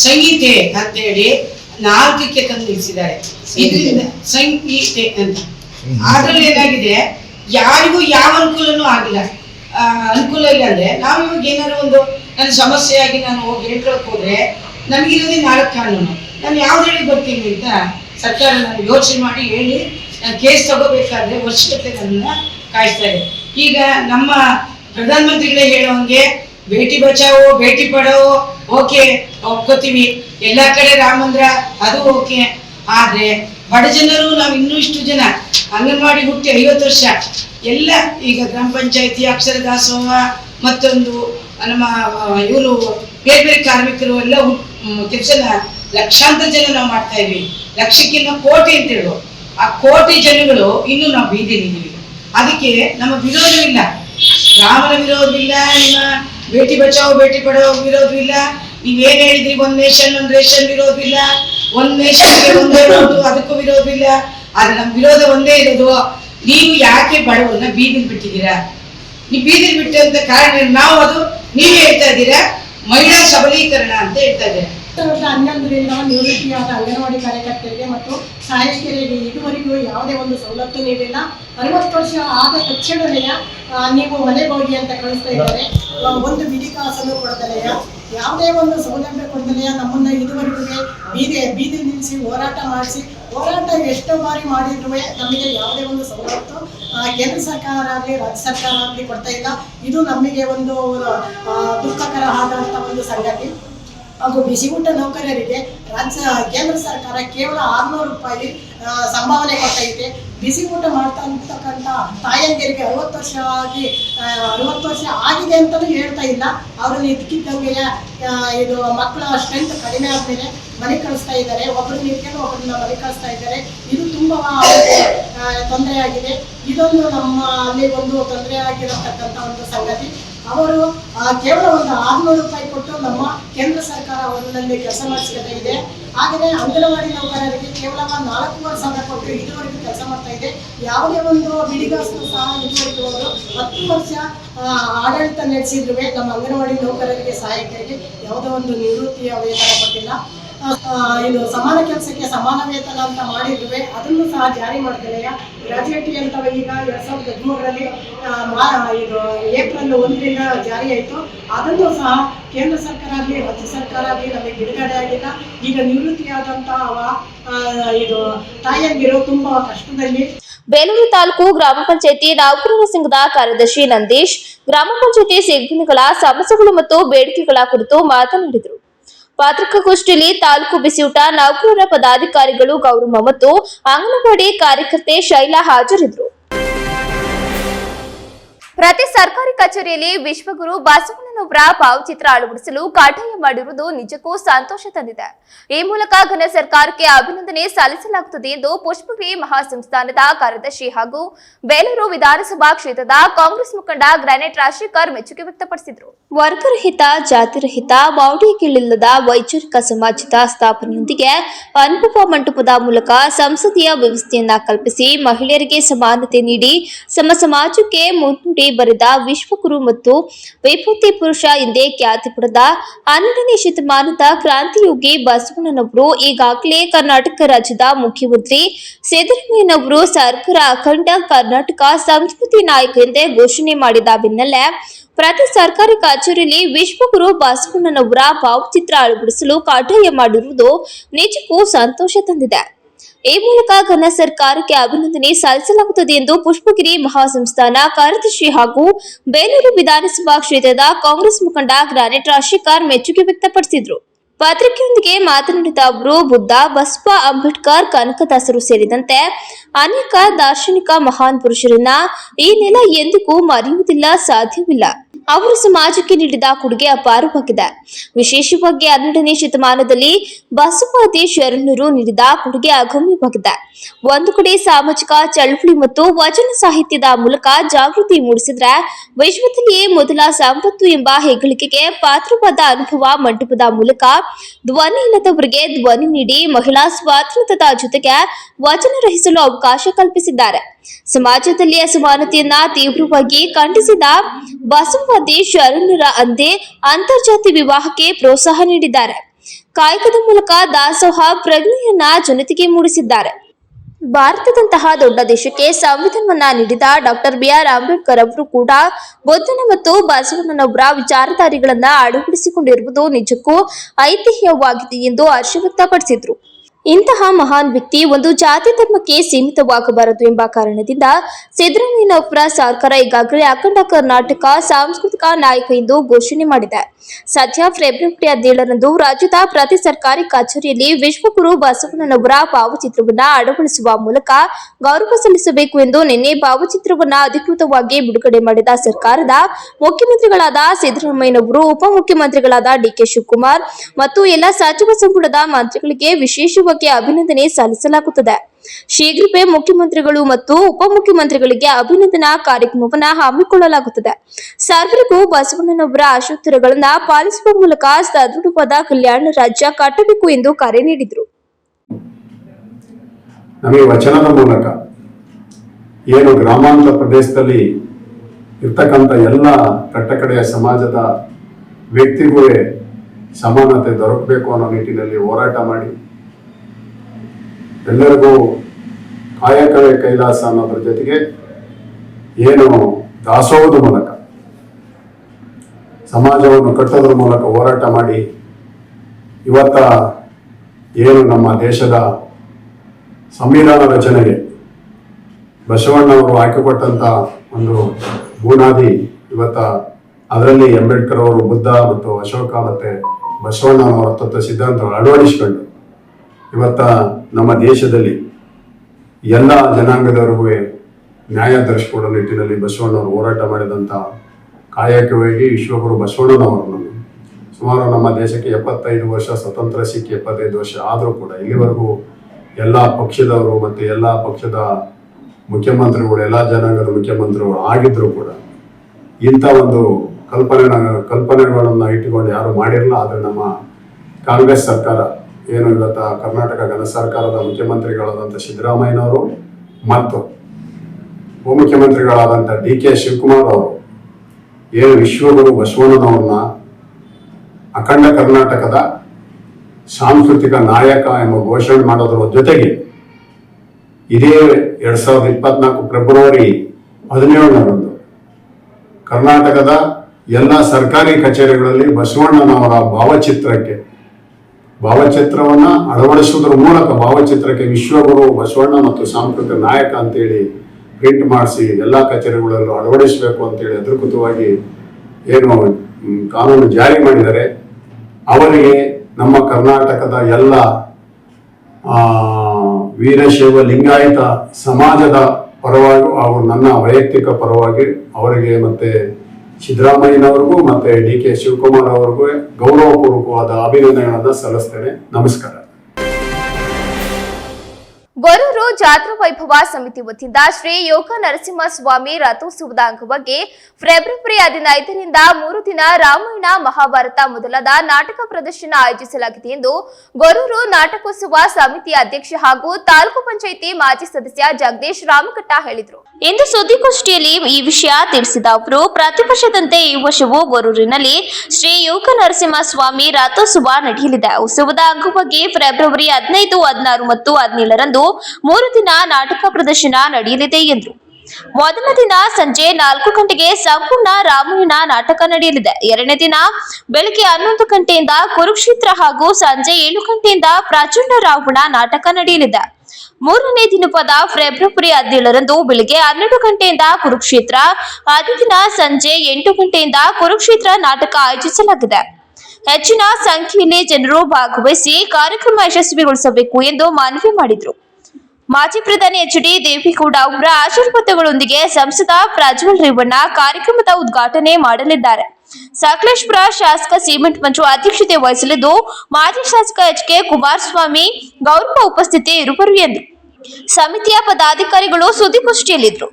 ಸಂಹಿತೆ ಅಂತೇಳಿ ನಾಲ್ಕಕ್ಕೆ ತಂದು ನಿಲ್ಲಿಸಿದ್ದಾರೆ ಇದರಿಂದ ಸಂಹಿತೆ ಅಂತ. ಅದ್ರಲ್ಲಿ ಏನಾಗಿದೆ? ಯಾರಿಗೂ ಯಾವ ಅನುಕೂಲನೂ ಆಗಿಲ್ಲ. ಅನುಕೂಲ ಇಲ್ಲ ಅಂದ್ರೆ ನಾವು ಇವಾಗ ಏನಾದ್ರು ಒಂದು ನನ್ನ ಸಮಸ್ಯೆಯಾಗಿ ನಾನು ಹೋಗಿ ಹೇಳ್ಕೊಳಕ್ ಹೋದ್ರೆ ನನಗಿರೋದೇ ನಾಲ್ಕು ಕಾನೂನು. ನಾನು ಯಾವ್ದ್ರಲ್ಲಿ ಬರ್ತೀನಿ ಅಂತ ಸರ್ಕಾರ ನಾನು ಯೋಚನೆ ಮಾಡಿ ಹೇಳಿ ನಾನು ಕೇಸ್ ತಗೋಬೇಕಾದ್ರೆ ವರ್ಷಗಟ್ಟಲೆ ನನ್ನ ಕಾಯಿಸ್ತಾ ಇದೆ. ಈಗ ನಮ್ಮ ಪ್ರಧಾನಮಂತ್ರಿಗಳೇ ಹೇಳೋಂಗೆ ಬೇಟಿ ಬಚಾವೋ, ಬೇಟಿ ಪಡಾವೋ, ಓಕೆ ಒಪ್ಕೋತೀವಿ ಎಲ್ಲಾ ಕಡೆ ರಾಮ ಅದು ಓಕೆ. ಆದ್ರೆ, ಬಡ ಜನರು ನಾವು ಇನ್ನೂ ಇಷ್ಟು ಜನ ಅಂಗನವಾಡಿ ಹುಟ್ಟಿ ಐವತ್ತು ವರ್ಷ. ಎಲ್ಲ ಈಗ ಗ್ರಾಮ ಪಂಚಾಯತಿ, ಅಕ್ಷರ ದಾಸೋಹ, ಮತ್ತೊಂದು ನಮ್ಮ ಇವರು ಬೇರೆ ಬೇರೆ ಕಾರ್ಮಿಕರು ಎಲ್ಲ ಕೆಲಸನ ಲಕ್ಷಾಂತರ ಜನ ನಾವು ಮಾಡ್ತಾ ಇದ್ವಿ. ಲಕ್ಷಕ್ಕಿನ್ನ ಕೋಟಿ ಅಂತ ಹೇಳು. ಆ ಕೋಟಿ ಜನಗಳು ಇನ್ನೂ ನಾವು ಬೀದಿಲಿದ್ದೀವಿ. ಅದಕ್ಕೆ ನಮ್ಮ ವಿರೋಧವಿಲ್ಲ. ರಾಮನ ವಿರೋಧವಿಲ್ಲ, ನಿಮ್ಮ ಬೇಟಿ ಬಚಾವೋ ಬೇಟಿ ಪಡಾವೋ ವಿರೋಧವಿಲ್ಲ. ನೀವೇನ್ ಹೇಳಿದ್ರಿ ಒಂದ್ ನೇಷನ್ ಒಂದ್ ರೇಷನ್ ಇರೋದಿಲ್ಲ ಒಂದ್ ನೇಷನ್ಗೆ ಒಂದೇ vote, ಅದಕ್ಕೂ ಇರೋದಿಲ್ಲ ಆದ್ರೆ ನಮ್ ವಿರೋಧ ಒಂದೇ ಇರೋದು. ನೀವು ಯಾಕೆ ಬಡವನ್ನ ಬೀದಿಲ್ ಬಿಟ್ಟಿದ್ದೀರಾ? ನೀವು ಬೀದಿಲ್ ಬಿಟ್ಟಂತ ಕಾರಣ? ನಾವು ಅದು ನೀವೇ ಹೇಳ್ತಾ ಇದ್ದೀರಾ? ಮಹಿಳಾ ಸಬಲೀಕರಣ ಅಂತ ಹೇಳ್ತಾ ಇದ್ದೀರಾ.
ಸಾವಿರದ ಹನ್ನೊಂದರಿಂದ ನಿವೃತ್ತಿಯಾದ ಅಂಗನವಾಡಿ ಕಾರ್ಯಕರ್ತರಿಗೆ ಮತ್ತು ಸಹಾಯಕಿಯರಿಗೆ ಇದುವರೆಗೂ ಯಾವುದೇ ಒಂದು ಸವಲತ್ತು ನೀಡಿಲ್ಲ. ಅರವತ್ತು ವರ್ಷ ಆದ ತಕ್ಷಣವೇ ನೀವು ಮನೆ ಹೋಗಿ ಅಂತ ಕಳಿಸ್ತಾ ಇದ್ದಾರೆ. ಒಂದು ಬಿಡಿ ಕಾಸನ್ನು ಕೊಡದಲೆಯ ಯಾವುದೇ ಒಂದು ಸೌಲಭ್ಯ ಕೊಡದಲೆಯ ನಮ್ಮನ್ನ ಇದುವರೆಗೂ ಬೀದಿ ಬೀದಿ ನಿಲ್ಲಿಸಿ ಹೋರಾಟ ಮಾಡಿಸಿ, ಹೋರಾಟ ಎಷ್ಟೋ ಬಾರಿ ಮಾಡಿದ್ರು ನಮಗೆ ಯಾವುದೇ ಒಂದು ಸವಲತ್ತು ಕೇಂದ್ರ ಸರ್ಕಾರ ಆಗಲಿ, ರಾಜ್ಯ ಸರ್ಕಾರ ಆಗಲಿ ಕೊಡ್ತಾ ಇಲ್ಲ. ಇದು ನಮಗೆ ಒಂದು ದುಃಖಕರ ಆದಂಥ ಒಂದು ಸಂಗತಿ. ಹಾಗೂ ಬಿಸಿಯೂಟ ನೌಕರರಿಗೆ ರಾಜ್ಯ ಕೇಂದ್ರ ಸರ್ಕಾರ ಕೇವಲ ಆರ್ನೂರು ರೂಪಾಯಿ ಸಂಭಾವನೆ ಕೊಟ್ಟೈತೆ ಬಿಸಿ ಊಟ ಮಾಡ್ತಾ ಅಂತಕ್ಕಂಥ ತಾಯಂದಿರಿಗೆ ಅರವತ್ತು ವರ್ಷ ಆಗಿ ಅರವತ್ತು ವರ್ಷ ಆಗಿದೆ ಅಂತಲೂ ಹೇಳ್ತಾ ಇಲ್ಲ. ಅವ್ರನ್ನ ಇದಕ್ಕಿದ್ದಂಗೆ ಇದು ಮಕ್ಕಳ ಸ್ಟ್ರೆಂತ್ ಕಡಿಮೆ ಆದ್ಮೇಲೆ ಮನೆ ಕಳಿಸ್ತಾ ಇದ್ದಾರೆ. ಒಬ್ಬರನ್ನ ಇಟ್ಕೊಂಡು ಒಬ್ಬರನ್ನ ಮನೆ ಕಳಿಸ್ತಾ ಇದ್ದಾರೆ. ಇದು ತುಂಬಾ ತೊಂದರೆ ಆಗಿದೆ. ಇದೊಂದು ನಮ್ಮ ಅಲ್ಲಿ ಒಂದು ತೊಂದರೆ ಆಗಿರತಕ್ಕಂಥ ಒಂದು ಸಂಗತಿ. ಅವರು ಕೇವಲ ಒಂದು ಆರ್ನೂರು ರೂಪಾಯಿ ಕೊಟ್ಟು ನಮ್ಮ ಕೇಂದ್ರ ಸರ್ಕಾರ ಅವರಲ್ಲಿ ಕೆಲಸ ಮಾಡಿಸ್ಕೋತಾಗಿದೆ ಆದರೆ ಅಂಗನವಾಡಿ ನೌಕರರಿಗೆ ಕೇವಲ ನಾಲ್ಕೂವರೆ ಸಾವಿರ ಕೊಟ್ಟು ಇದುವರೆಗೂ ಕೆಲಸ ಮಾಡ್ತಾ ಇದೆ. ಯಾವುದೇ ಒಂದು ಬಿಡಿಗಾಸು ಸಹ ಇದುವರೆಗೂ ಹತ್ತು ವರ್ಷ ಆಡಳಿತ ನಡೆಸಿದ್ರು ನಮ್ಮ ಅಂಗನವಾಡಿ ನೌಕರರಿಗೆ ಸಹಾಯಕರಿಗೆ ಯಾವುದೋ ಒಂದು ನಿವೃತ್ತಿಯ ವೇತನ ಕೊಟ್ಟಿಲ್ಲ. ಇದು ಸಮಾನ ಕೆಲಸಕ್ಕೆ ಸಮಾನ ವೇತನ ಅಂತ ಮಾಡಿದ್ವಿ ಅದನ್ನು ಸಹ ಜಾರಿ ಮಾಡ್ತಾರೆ ಗ್ರಾಜ್ಯುಯೇಟಿ ಅಂತ ಈಗ ಎರಡ್ ಸಾವಿರದ ಹದಿಮೂರರಲ್ಲಿ ಇದು ಏಪ್ರಿಲ್ ಒಂದರಿಂದ ಜಾರಿ ಆಯಿತು. ಅದನ್ನು ಸಹ ಕೇಂದ್ರ ಸರ್ಕಾರ ಆಗಲಿ, ರಾಜ್ಯ ಸರ್ಕಾರ ಆಗಲಿ ನಮಗೆ ಬಿಡುಗಡೆ ಆಗಿಲ್ಲ. ಈಗ ನಿವೃತ್ತಿಯಾದಂತಹ ಇದು ತಾಯಂದಿರು ತುಂಬಾ ಕಷ್ಟದಲ್ಲಿ.
ಬೇಲೂರು ತಾಲೂಕು ಗ್ರಾಮ ಪಂಚಾಯತಿ ನೌಕರರ ಸಂಘದ ಕಾರ್ಯದರ್ಶಿ ನಂದೀಶ್, ಗ್ರಾಮ ಪಂಚಾಯತಿ ಸಿಬ್ಬಂದಿಗಳ ಸಮಸ್ಯೆಗಳು ಮತ್ತು ಬೇಡಿಕೆಗಳ ಕುರಿತು ಮಾತನಾಡಿದರು. ಪತ್ರಿಕಾಗೋಷ್ಠಿಯಲ್ಲಿ ತಾಲೂಕು ಬಿಸಿಯೂಟ ನೌಕರರ ಪದಾಧಿಕಾರಿಗಳು ಗೌರಮ್ಮ ಮತ್ತು ಅಂಗನವಾಡಿ ಕಾರ್ಯಕರ್ತೆ ಶೈಲಾ ಹಾಜರಿದ್ದರು. ಪ್ರತಿ ಸರ್ಕಾರಿ ಕಚೇರಿಯಲ್ಲಿ ವಿಶ್ವಗುರು ಬಸವಣ್ಣನವರ ಭಾವಚಿತ್ರ ಅಳವಡಿಸಲು ಕಡ್ಡಾಯ ಮಾಡಿರುವುದು ನಿಜಕ್ಕೂ ಸಂತೋಷ ತಂದಿದೆ. ಈ ಮೂಲಕ ಘನ ಸರ್ಕಾರಕ್ಕೆ ಅಭಿನಂದನೆ ಸಲ್ಲಿಸಲಾಗುತ್ತದೆ ಎಂದು ಪುಷ್ಪಗಿರಿ ಮಹಾಸಂಸ್ಥಾನದ ಕಾರ್ಯದರ್ಶಿ ಹಾಗೂ ಬೇಲೂರು ವಿಧಾನಸಭಾ ಕ್ಷೇತ್ರದ ಕಾಂಗ್ರೆಸ್ ಮುಖಂಡ ಗ್ರಾನೈಟ್ ರಾಜಶೇಖರ್ ಮೆಚ್ಚುಗೆ ವ್ಯಕ್ತಪಡಿಸಿದರು. ವರ್ಗರಹಿತ, ಜಾತಿರಹಿತ ಮೌಢ್ಯಕ್ಕಿಳಿಲ್ಲದ ವೈಚಾರಿಕ ಸಮಾಜದ ಸ್ಥಾಪನೆಯೊಂದಿಗೆ ಅನುಭವ ಮಂಟಪದ ಮೂಲಕ ಸಂಸದೀಯ ವ್ಯವಸ್ಥೆಯನ್ನ ಕಲ್ಪಿಸಿ ಮಹಿಳೆಯರಿಗೆ ಸಮಾನತೆ ನೀಡಿ ಸಮ ಸಮಾಜಕ್ಕೆ ಮುನ್ನುಡಿ ಬರೆದ ವಿಶ್ವಗುರು ಮತ್ತು ವೈಭೂತಿ ಪುರುಷ ಎಂದೇ ಖ್ಯಾತಿ ಪಡೆದ ಹನ್ನೆರಡನೇ ಶತಮಾನದ ಕ್ರಾಂತಿಯೋಗಿ ಬಸವಣ್ಣನವರು ಈಗಾಗಲೇ ಕರ್ನಾಟಕ ರಾಜ್ಯದ ಮುಖ್ಯಮಂತ್ರಿ ಸಿದ್ದರಾಮಯ್ಯನವರು ಸರ್ಕಾರ ಅಖಂಡ ಕರ್ನಾಟಕ ಸಂಸ್ಕೃತಿ ನಾಯಕ ಎಂದೇ ಘೋಷಣೆ ಮಾಡಿದ ಬೆನ್ನಲ್ಲೇ ಪ್ರತಿ ಸರ್ಕಾರಿ ಕಚೇರಿಯಲ್ಲಿ ವಿಶ್ವಗುರು ಬಸವಣ್ಣನವರ ಭಾವಚಿತ್ರ ಅಳವಡಿಸಲು ಕಡ್ಡಾಯ ಮಾಡಿರುವುದು ನಿಜಕ್ಕೂ ಸಂತೋಷ ತಂದಿದೆ. ಈ ಮೂಲಕ ಘನ ಸರ್ಕಾರಕ್ಕೆ ಅಭಿನಂದನೆ ಸಲ್ಲಿಸಲಾಗುತ್ತದೆ ಎಂದು ಪುಷ್ಪಗಿರಿ ಮಹಾಸಂಸ್ಥಾನ ಕಾರ್ಯದರ್ಶಿ ಹಾಗೂ ಬೇಲೂರು ವಿಧಾನಸಭಾ ಕ್ಷೇತ್ರದ ಕಾಂಗ್ರೆಸ್ ಮುಖಂಡ ಗ್ರಾನೆಟ್ ರಾಶಿಕಾರ್ ಮೆಚ್ಚುಗೆ ವ್ಯಕ್ತಪಡಿಸಿದರು. ಪತ್ರಿಕೆಯೊಂದಿಗೆ ಮಾತನಾಡಿದ ಅವರು, ಬುದ್ಧ, ಬಸವ, ಅಂಬೇಡ್ಕರ್, ಕನಕದಾಸರು ಸೇರಿದಂತೆ ಅನೇಕ ದಾರ್ಶನಿಕ ಮಹಾನ್ ಪುರುಷರನ್ನ ಈ ನೆಲ ಎಂದಿಗೂ ಮರೆಯುವುದಿಲ್ಲ, ಸಾಧ್ಯವಿಲ್ಲ. ಅವರು ಸಮಾಜಕ್ಕೆ ನೀಡಿದ ಕೊಡುಗೆ ಅಪಾರವಾಗಿದೆ. ವಿಶೇಷವಾಗಿ ಹನ್ನೆರಡನೇ ಶತಮಾನದಲ್ಲಿ ಬಸವಾದಿ ಶರಣರು ನೀಡಿದ ಕೊಡುಗೆ ಅಗಮ್ಯವಾಗಿದೆ. ಒಂದು ಕಡೆ ಸಾಮಾಜಿಕ ಚಳವಳಿ ಮತ್ತು ವಚನ ಸಾಹಿತ್ಯದ ಮೂಲಕ ಜಾಗೃತಿ ಮೂಡಿಸಿದ್ರೆ ವಿಶ್ವದಲ್ಲಿಯೇ ಮೊದಲ ಸಂಪತ್ತು ಎಂಬ ಹೆಗ್ಗಳಿಕೆಗೆ ಪಾತ್ರವಾದ ಅನುಭವ ಮಂಟಪದ ಮೂಲಕ ಧ್ವನಿ ಇಲ್ಲದವರಿಗೆ ಧ್ವನಿ ನೀಡಿ ಮಹಿಳಾ ಸ್ವಾತಂತ್ರ್ಯದ ಜೊತೆಗೆ ವಚನ ರಹಿಸಲು ಅವಕಾಶ ಕಲ್ಪಿಸಿದ್ದಾರೆ. ಸಮಾಜದಲ್ಲಿ ಅಸಮಾನತೆಯನ್ನ ತೀವ್ರವಾಗಿ ಖಂಡಿಸಿದ ಬಸವವಾದಿ ಶರಣರ ಅಂದೇ ಅಂತರ್ಜಾತಿ ವಿವಾಹಕ್ಕೆ ಪ್ರೋತ್ಸಾಹ ನೀಡಿದ್ದಾರೆ. ಕಾಯಕದ ಮೂಲಕ ದಾಸೋಹ ಪ್ರಜ್ಞೆಯನ್ನ ಜನತೆಗೆ ಮೂಡಿಸಿದ್ದಾರೆ. ಭಾರತದಂತಹ ದೊಡ್ಡ ದೇಶಕ್ಕೆ ಸಂವಿಧಾನವನ್ನ ನೀಡಿದ ಡಾಕ್ಟರ್ ಬಿಆರ್ ಅಂಬೇಡ್ಕರ್ ಅವರು ಕೂಡ ಬುದ್ಧನ ಮತ್ತು ಬಸವಣ್ಣನವರ ವಿಚಾರಧಾರಿಗಳನ್ನ ಅಳವಡಿಸಿಕೊಂಡಿರುವುದು ನಿಜಕ್ಕೂ ಐತಿಹ್ಯವಾಗಿದೆ ಎಂದು ಹರ್ಷ ವ್ಯಕ್ತಪಡಿಸಿದ್ರು. ಇಂತಹ ಮಹಾನ್ ವ್ಯಕ್ತಿ ಒಂದು ಜಾತಿ ಧರ್ಮಕ್ಕೆ ಸೀಮಿತವಾಗಬಾರದು ಎಂಬ ಕಾರಣದಿಂದ ಸಿದ್ದರಾಮಯ್ಯನವರ ಸರ್ಕಾರ ಈಗಾಗಲೇ ಅಖಂಡ ಕರ್ನಾಟಕ ಸಾಂಸ್ಕೃತಿಕ ನಾಯಕ ಎಂದು ಘೋಷಣೆ ಮಾಡಿದೆ. ಸದ್ಯ ಫೆಬ್ರವರಿ ಹದಿನೇಳರಂದು ರಾಜ್ಯದ ಪ್ರತಿ ಸರ್ಕಾರಿ ಕಚೇರಿಯಲ್ಲಿ ವಿಶ್ವಗುರು ಬಸವಣ್ಣನವರ ಭಾವಚಿತ್ರವನ್ನ ಅಳವಡಿಸುವ ಮೂಲಕ ಗೌರವ ಸಲ್ಲಿಸಬೇಕು ಎಂದು ನಿನ್ನೆ ಭಾವಚಿತ್ರವನ್ನ ಅಧಿಕೃತವಾಗಿ ಬಿಡುಗಡೆ ಮಾಡಿದ ಸರ್ಕಾರದ ಮುಖ್ಯಮಂತ್ರಿಗಳಾದ ಸಿದ್ದರಾಮಯ್ಯನವರು, ಉಪಮುಖ್ಯಮಂತ್ರಿಗಳಾದ ಡಿಕೆ ಶಿವಕುಮಾರ್ ಮತ್ತು ಎಲ್ಲ ಸಚಿವ ಸಂಪುಟದ ಮಂತ್ರಿಗಳಿಗೆ ವಿಶೇಷವಾಗಿ ಅಭಿನಂದನೆ ಸಲ್ಲಿಸಲಾಗುತ್ತದೆ. ಶೀಘ್ರವೇ ಮುಖ್ಯಮಂತ್ರಿಗಳು ಮತ್ತು ಉಪಮುಖ್ಯಮಂತ್ರಿಗಳಿಗೆ ಅಭಿನಂದನಾ ಕಾರ್ಯಕ್ರಮವನ್ನು ಹಮ್ಮಿಕೊಳ್ಳಲಾಗುತ್ತದೆ. ಸರ್ವರಿಗೂ ಬಸವಣ್ಣನವರ ಆಶೋತ್ತರಗಳನ್ನ ಪಾಲಿಸುವ ಮೂಲಕ ಸದೃಢವಾದ ಕಲ್ಯಾಣ ರಾಜ್ಯ ಕಟ್ಟಬೇಕು ಎಂದು ಕರೆ ನೀಡಿದರು.
ವಚನದ ಮೂಲಕ ಏನು ಗ್ರಾಮಾಂತರ ಪ್ರದೇಶದಲ್ಲಿ ಇರ್ತಕ್ಕಂಥ ಎಲ್ಲ ಕಟ್ಟಕಡೆಯ ಸಮಾಜದ ವ್ಯಕ್ತಿಗೂ ಸಮಾನತೆ ದೊರಕಬೇಕು ಅನ್ನೋ ನಿಟ್ಟಿನಲ್ಲಿ ಹೋರಾಟ ಮಾಡಿ ಎಲ್ಲರಿಗೂ ಕಾಯಕವೇ ಕೈಲಾಸ ಅನ್ನೋದ್ರ ಜೊತೆಗೆ ಏನು ದಾಸೋಹದ ಮೂಲಕ, ಸಮಾಜವನ್ನು ಕಟ್ಟೋದ್ರ ಮೂಲಕ ಹೋರಾಟ ಮಾಡಿ ಇವತ್ತ ಏನು ನಮ್ಮ ದೇಶದ ಸಂವಿಧಾನ ರಚನೆಗೆ ಬಸವಣ್ಣವರು ಹಾಕಿಕೊಟ್ಟಂಥ ಒಂದು ಬೂನಾದಿ ಇವತ್ತ ಅದರಲ್ಲಿ ಅಂಬೇಡ್ಕರ್ ಅವರು ಬುದ್ಧ ಮತ್ತು ಅಶೋಕ ಮತ್ತೆ ಬಸವಣ್ಣನವರ ತತ್ವ ಸಿದ್ಧಾಂತಗಳು ಅಳವಡಿಸಿಕೊಂಡು ಇವತ್ತ ನಮ್ಮ ದೇಶದಲ್ಲಿ ಎಲ್ಲ ಜನಾಂಗದವರಿಗೂ ನ್ಯಾಯ ದರ್ಶಿಕೊಡೋ ನಿಟ್ಟಿನಲ್ಲಿ ಬಸವಣ್ಣವರು ಹೋರಾಟ ಮಾಡಿದಂಥ ಕಾಯಕವಾಗಿ ವಿಶ್ವಗುರು ಬಸವಣ್ಣನವರನ್ನು. ಸುಮಾರು ನಮ್ಮ ದೇಶಕ್ಕೆ ಎಪ್ಪತ್ತೈದು ವರ್ಷ ಸ್ವತಂತ್ರ ಸಿಕ್ಕಿ ಎಪ್ಪತ್ತೈದು ವರ್ಷ ಆದರೂ ಕೂಡ ಇಲ್ಲಿವರೆಗೂ ಎಲ್ಲ ಪಕ್ಷದವರು ಮತ್ತು ಎಲ್ಲ ಪಕ್ಷದ ಮುಖ್ಯಮಂತ್ರಿಗಳು, ಎಲ್ಲ ಜನಾಂಗದ ಮುಖ್ಯಮಂತ್ರಿಗಳು ಆಗಿದ್ದರೂ ಕೂಡ ಇಂಥ ಒಂದು ಕಲ್ಪನೆ ಕಲ್ಪನೆಗಳನ್ನು ಇಟ್ಟುಕೊಂಡು ಯಾರು ಮಾಡಿರಲ್ಲ ಆದರೆ ನಮ್ಮ ಕಾಂಗ್ರೆಸ್ ಸರ್ಕಾರ ಏನು ಇವತ್ತ ಕರ್ನಾಟಕ ಗಣ ಸರ್ಕಾರದ ಮುಖ್ಯಮಂತ್ರಿಗಳಾದಂಥ ಸಿದ್ದರಾಮಯ್ಯನವರು ಮತ್ತು ಉಪಮುಖ್ಯಮಂತ್ರಿಗಳಾದಂಥ ಡಿ ಕೆ ಶಿವಕುಮಾರ್ ಅವರು ಏನು ವಿಶ್ವಗುರು ಬಸವಣ್ಣನವ್ರನ್ನ ಅಖಂಡ ಕರ್ನಾಟಕದ ಸಾಂಸ್ಕೃತಿಕ ನಾಯಕ ಎಂಬ ಘೋಷಣೆ ಮಾಡೋದ್ರ ಜೊತೆಗೆ ಇದೇ ಎರಡ್ ಸಾವಿರದ ಇಪ್ಪತ್ನಾಲ್ಕು ಫೆಬ್ರವರಿ ಹದಿನೇಳರಂದು ಕರ್ನಾಟಕದ ಎಲ್ಲ ಸರ್ಕಾರಿ ಕಚೇರಿಗಳಲ್ಲಿ ಬಸವಣ್ಣನವರ ಭಾವಚಿತ್ರಕ್ಕೆ ಭಾವಚಿತ್ರವನ್ನ ಅಳವಡಿಸುವುದರ ಮೂಲಕ ಭಾವಚಿತ್ರಕ್ಕೆ ವಿಶ್ವಗುರು ಬಸವಣ್ಣ ಮತ್ತು ಸಾಂಸ್ಕೃತಿಕ ನಾಯಕ ಅಂತೇಳಿ ಪ್ರಿಂಟ್ ಮಾಡಿಸಿ ಎಲ್ಲ ಕಚೇರಿಗಳಲ್ಲೂ ಅಳವಡಿಸಬೇಕು ಅಂತೇಳಿ ಅಧಿಕೃತವಾಗಿ ಏನು ಕಾನೂನು ಜಾರಿ ಮಾಡಿದರೆ ಅವರಿಗೆ ನಮ್ಮ ಕರ್ನಾಟಕದ ಎಲ್ಲ ವೀರಶೈವ ಲಿಂಗಾಯತ ಸಮಾಜದ ಪರವಾಗಿ ಹಾಗೂ ನನ್ನ ವೈಯಕ್ತಿಕ ಪರವಾಗಿ ಅವರಿಗೆ ಮತ್ತೆ ಸಿದ್ದರಾಮಯ್ಯನವ್ರಿಗೂ ಮತ್ತೆ ಡಿ ಕೆ ಶಿವಕುಮಾರ್ ಅವ್ರಿಗೂ ಗೌರವಪೂರ್ವಕವಾದ ಅಭಿನಂದನೆಗಳನ್ನು ಸಲ್ಲಿಸ್ತೇನೆ. ನಮಸ್ಕಾರ.
ಗೊರೂರು ಜಾತ್ರಾ ವೈಭವ ಸಮಿತಿ ವತಿಯಿಂದ ಶ್ರೀ ಯೋಗ ನರಸಿಂಹಸ್ವಾಮಿ ರಥೋತ್ಸವದ ಅಂಗವಾಗಿ ಫೆಬ್ರವರಿ ಹದಿನೈದರಿಂದ ಮೂರು ದಿನ ರಾಮಾಯಣ ಮಹಾಭಾರತ ಮೊದಲಾದ ನಾಟಕ ಪ್ರದರ್ಶನ ಆಯೋಜಿಸಲಾಗಿದೆ ಎಂದು ಗೊರೂರು ನಾಟಕೋತ್ಸವ ಸಮಿತಿ ಅಧ್ಯಕ್ಷ ಹಾಗೂ ತಾಲೂಕು ಪಂಚಾಯಿತಿ ಮಾಜಿ ಸದಸ್ಯ ಜಗದೀಶ್ ರಾಮಕಟ್ಟ ಹೇಳಿದರು. ಇಂದು ಸುದ್ದಿಗೋಷ್ಠಿಯಲ್ಲಿ ಈ ವಿಷಯ ತಿಳಿಸಿದ ಅವರು, ಪ್ರತಿಪಕ್ಷದಂತೆ ಈ ವರ್ಷವೂ ಗೊರೂರಿನಲ್ಲಿ ಶ್ರೀ ಯೋಗ ನರಸಿಂಹಸ್ವಾಮಿ ರಥೋತ್ಸವ ನಡೆಯಲಿದೆ. ಉತ್ಸವದ ಅಂಗವಾಗಿ ಫೆಬ್ರವರಿ ಹದಿನೈದು, ಹದಿನಾರು ಮತ್ತು ಹದಿನೇಳರಂದು ಮೂರು ದಿನ ನಾಟಕ ಪ್ರದರ್ಶನ ನಡೆಯಲಿದೆ ಎಂದರು. ಮೊದಲ ದಿನ ಸಂಜೆ ನಾಲ್ಕು ಗಂಟೆಗೆ ಸಂಪೂರ್ಣ ರಾಮಾಯಣ ನಾಟಕ ನಡೆಯಲಿದೆ. ಎರಡನೇ ದಿನ ಬೆಳಗ್ಗೆ ಹನ್ನೊಂದು ಗಂಟೆಯಿಂದ ಕುರುಕ್ಷೇತ್ರ ಹಾಗೂ ಸಂಜೆ ಏಳು ಗಂಟೆಯಿಂದ ಪ್ರಚಂಡ ರಾವಣ ನಾಟಕ ನಡೆಯಲಿದೆ. ಮೂರನೇ ದಿನಪದ ಫೆಬ್ರವರಿ ಹದಿನೇಳರಂದು ಬೆಳಿಗ್ಗೆ ಹನ್ನೆರಡು ಗಂಟೆಯಿಂದ ಕುರುಕ್ಷೇತ್ರ ಅದೇ ದಿನ ಸಂಜೆ ಎಂಟು ಗಂಟೆಯಿಂದ ಕುರುಕ್ಷೇತ್ರ ನಾಟಕ ಆಯೋಜಿಸಲಾಗಿದೆ. ಹೆಚ್ಚಿನ ಸಂಖ್ಯೆಯಲ್ಲಿ ಜನರು ಭಾಗವಹಿಸಿ ಕಾರ್ಯಕ್ರಮ ಯಶಸ್ವಿಗೊಳಿಸಬೇಕು ಎಂದು ಮನವಿ ಮಾಡಿದರು. ಮಾಜಿ ಪ್ರಧಾನಿ ಎಚ್ ಡಿ ದೇವೇಗೌಡ ಅವರ ಆಶೀರ್ವಾದಗಳೊಂದಿಗೆ ಸಂಸದ ಪ್ರಜ್ವಲ್ ರೇವಣ್ಣ ಕಾರ್ಯಕ್ರಮದ ಉದ್ಘಾಟನೆ ಮಾಡಲಿದ್ದಾರೆ. ಸಕಲೇಶ್ಪುರ ಶಾಸಕ ಸಿಮೆಂಟ್ ಮಂಜು ಅಧ್ಯಕ್ಷತೆ ವಹಿಸಲಿದ್ದು, ಮಾಜಿ ಶಾಸಕ ಎಚ್ ಕೆ ಕುಮಾರಸ್ವಾಮಿ ಗೌರವ ಉಪಸ್ಥಿತಿ ಇರುವರು ಎಂದು ಸಮಿತಿಯ ಪದಾಧಿಕಾರಿಗಳು ಸುದ್ದಿಗೋಷ್ಠಿಯಲ್ಲಿದ್ದರು.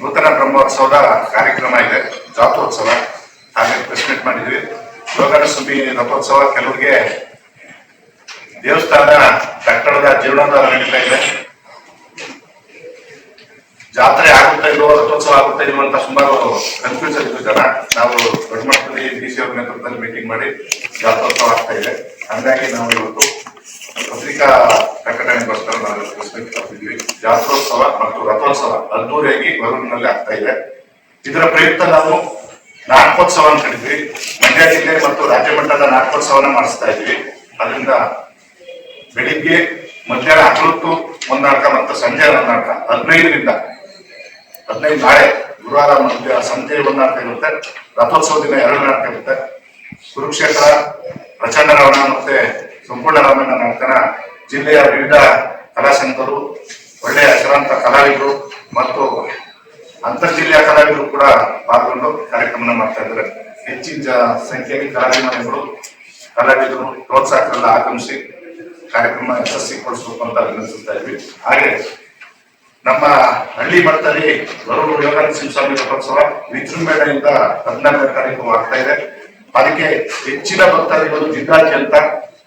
ನೂತನ ಬ್ರಹ್ಮೋತ್ಸವದ ಕಾರ್ಯಕ್ರಮ ಇದೆ. ಜಾತ್ರೋತ್ಸವ ಹಾಗೆ ಪ್ರೆಸ್ ಮೀಟ್ ಮಾಡಿದ್ವಿ. ಯೋಗಾಡ ರಥೋತ್ಸವ, ಕೆಲವರಿಗೆ ದೇವಸ್ಥಾನ, ಕಟ್ಟಡದ ಜೀರ್ಣೋದ್ಧಾರ ನಡೀತಾ ಇದೆ. ಜಾತ್ರೆ ಆಗುತ್ತಾ ಇಲ್ವೋ, ರಥೋತ್ಸವ ಆಗುತ್ತಾ ಇಲ್ವೋ ಅಂತ ಸುಮಾರು ಕನ್ಫ್ಯೂಸ್ ಇತ್ತು ಜನ. ನಾವು ದೊಡ್ಡ ಮಟ್ಟದಲ್ಲಿ ಡಿ ಸಿ ಅವ್ರ ನೇತೃತ್ವದಲ್ಲಿ ಮೀಟಿಂಗ್ ಮಾಡಿ ಜಾತ್ರೋತ್ಸವ ಆಗ್ತಾ ಇದೆ. ಹಂಗಾಗಿ ನಾವು ಇವತ್ತು ಪತ್ರಿಕಾ ಪ್ರಕಟಣೆಗೋಸ್ಕರ ನಾವು ಜಾತ್ರೋತ್ಸವ ಮತ್ತು ರಥೋತ್ಸವ ಅದ್ದೂರಿಯಾಗಿ ಬರೂರಿನಲ್ಲಿ ಆಗ್ತಾ ಇದೆ. ಇದರ ಪ್ರಯುಕ್ತ ನಾವು ನಾಟಕೋತ್ಸವ ಅಂತ ಕರಿದ್ವಿ ಮಂಡ್ಯ ಜಿಲ್ಲೆ ಮತ್ತು ರಾಜ್ಯ ಮಟ್ಟದ ನಾಟಕೋತ್ಸವನ ಮಾಡಿಸ್ತಾ ಇದ್ವಿ. ಅದರಿಂದ ಬೆಳಿಗ್ಗೆ ಮಧ್ಯಾಹ್ನ ಹನ್ನೊತ್ತು ಒಂದು ಮತ್ತು ಸಂಜೆ ಒಂದು ಹದಿನೈದರಿಂದ ಹದಿನೈದು ನಾಳೆ ಗುರುವಾರ ಮಧ್ಯ ಸಂಜೆ ಒಂದು ಇರುತ್ತೆ. ರಥೋತ್ಸವ ದಿನ ಎರಡು ನಾಟಕ ಇರುತ್ತೆ. ಕುರುಕ್ಷೇತ್ರ ಪ್ರಚಂಡ ರಾವಣ ಮತ್ತೆ ಸಂಪೂರ್ಣ ರಾಮನ ನಾಟಕನ ಜಿಲ್ಲೆಯ ವಿವಿಧ ಕಲಾಸಂಗರು ಒಳ್ಳೆಯ ಹೆಸರಾಂತ ಕಲಾವಿದರು ಮತ್ತು ಅಂತರ್ ಜಿಲ್ಲೆಯ ಕಲಾವಿದರು ಕೂಡ ಪಾಲ್ಗೊಂಡು ಕಾರ್ಯಕ್ರಮ ಮಾಡ್ತಾ ಇದ್ದಾರೆ. ಹೆಚ್ಚಿನ ಸಂಖ್ಯೆಯಲ್ಲಿ ಕಲಾಭಿಮಾನಿಗಳು ಕಲಾವಿದರು ಪ್ರೋತ್ಸಾಹಕರೆಲ್ಲ ಆಗಮಿಸಿ ಕಾರ್ಯಕ್ರಮ ಯಶಸ್ವಿಗೊಳಿಸಬೇಕು ಅಂತ ಅಭಿನಂದಿಸುತ್ತಾ ಇದ್ವಿ. ಹಾಗೆ ನಮ್ಮ ಹಳ್ಳಿ ಮಟ್ಟದಲ್ಲಿ ವರುಣ್ ಯೋಗಾನಂದ ಸ್ವಾಮಿ ರಥೋತ್ಸವ ವಿಜೃಂಭಣೆಯಿಂದ ಹದಿನಾರನೇ ತಾರೀಕು ಆಗ್ತಾ ಇದೆ. ಅದಕ್ಕೆ ಹೆಚ್ಚಿನ ಭಕ್ತಾದಿಗಳು ಜಿಲ್ಲಾದ್ಯಂತ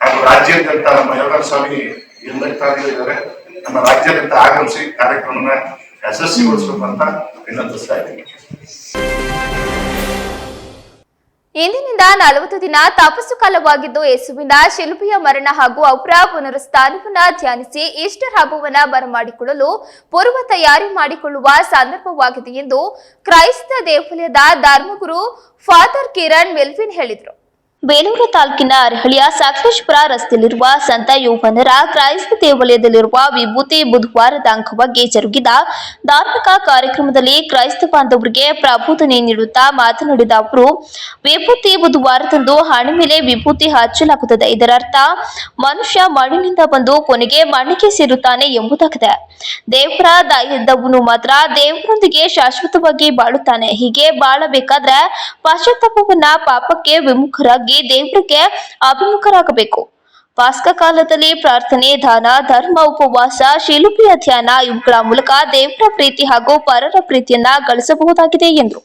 ಹಾಗೂ ರಾಜ್ಯಾದ್ಯಂತ ನಮ್ಮ ಯೋಗಾನಂದ ಸ್ವಾಮಿ ಎಲ್ಲ ಭಕ್ತಾದಿಗಳಿದ್ದಾರೆ ನಮ್ಮ ರಾಜ್ಯಾದ್ಯಂತ ಆಗಮಿಸಿ ಕಾರ್ಯಕ್ರಮನ ಯಶಸ್ವಿಗೊಳಿಸಬೇಕು
ಇಂದಿನಿಂದ ನಲವತ್ತು ದಿನ ತಪಸ್ಸು ಕಾಲವಾಗಿದ್ದು ಯೇಸುವಿನ ಶಿಲ್ಪಿಯ ಮರಣ ಹಾಗೂ ಅವರ ಪುನರುಸ್ಥಾನವನ್ನ ಧ್ಯಾನಿಸಿ ಈಸ್ಟರ್ ಹಬ್ಬವನ್ನ ಬರಮಾಡಿಕೊಳ್ಳಲು ಪೂರ್ವ ತಯಾರಿ ಮಾಡಿಕೊಳ್ಳುವ ಸಂದರ್ಭವಾಗಿದೆ ಎಂದು ಕ್ರೈಸ್ತ ದೇವಾಲಯದ ಧರ್ಮಗುರು ಫಾದರ್ ಕಿರಣ್ ಮೆಲ್ವಿನ್ ಹೇಳಿದರು. ಬೇಲೂರು ತಾಲೂಕಿನ ಅರಹಳಿಯ ಸಾಕಲೇಶ್ಪುರ ರಸ್ತೆಯಲ್ಲಿರುವ ಸಂತ ಯೋಹನರ ಕ್ರೈಸ್ತ ದೇವಾಲಯದಲ್ಲಿರುವ ವಿಭೂತಿ ಬುಧವಾರದ ಅಂಗವಾಗಿ ಜರುಗಿದ ಧಾರ್ಮಿಕ ಕಾರ್ಯಕ್ರಮದಲ್ಲಿ ಕ್ರೈಸ್ತ ಬಾಂಧವರಿಗೆ ಪ್ರಬೋಧನೆ ನೀಡುತ್ತಾ ಮಾತನಾಡಿದ ಅವರು, ವಿಭೂತಿ ಬುಧವಾರದಂದು ಹಣೆ ಮೇಲೆ ವಿಭೂತಿ ಹಚ್ಚಲಾಗುತ್ತದೆ. ಇದರರ್ಥ, ಮನುಷ್ಯ ಮಣ್ಣಿನಿಂದ ಬಂದು ಕೊನೆಗೆ ಮಣ್ಣಿಗೆ ಸೇರುತ್ತಾನೆ ಎಂಬುದಾಗಿದೆ. ದೇವರ ದಯದವನು ಮಾತ್ರ ದೇವರೊಂದಿಗೆ ಶಾಶ್ವತವಾಗಿ ಬಾಳುತ್ತಾನೆ. ಹೀಗೆ ಬಾಳಬೇಕಾದ್ರೆ ಪಾಶ್ಚಾತ್ತಾಪವನ್ನ ಪಾಪಕ್ಕೆ ವಿಮುಖರಾಗಿ ದೇವರಿಗೆ ಅಭಿಮುಖರಾಗಬೇಕು. ಪಾಸ್ಕ ಕಾಲದಲ್ಲಿ ಪ್ರಾರ್ಥನೆ, ದಾನ, ಧರ್ಮ, ಉಪವಾಸ ಶಿಲುಬೆಯ ಧ್ಯಾನ ಇವುಗಳ ಮೂಲಕ ದೇವರ ಪ್ರೀತಿ ಹಾಗೂ ಪರರ ಪ್ರೀತಿಯನ್ನ ಗಳಿಸಬಹುದಾಗಿದೆ ಎಂದರು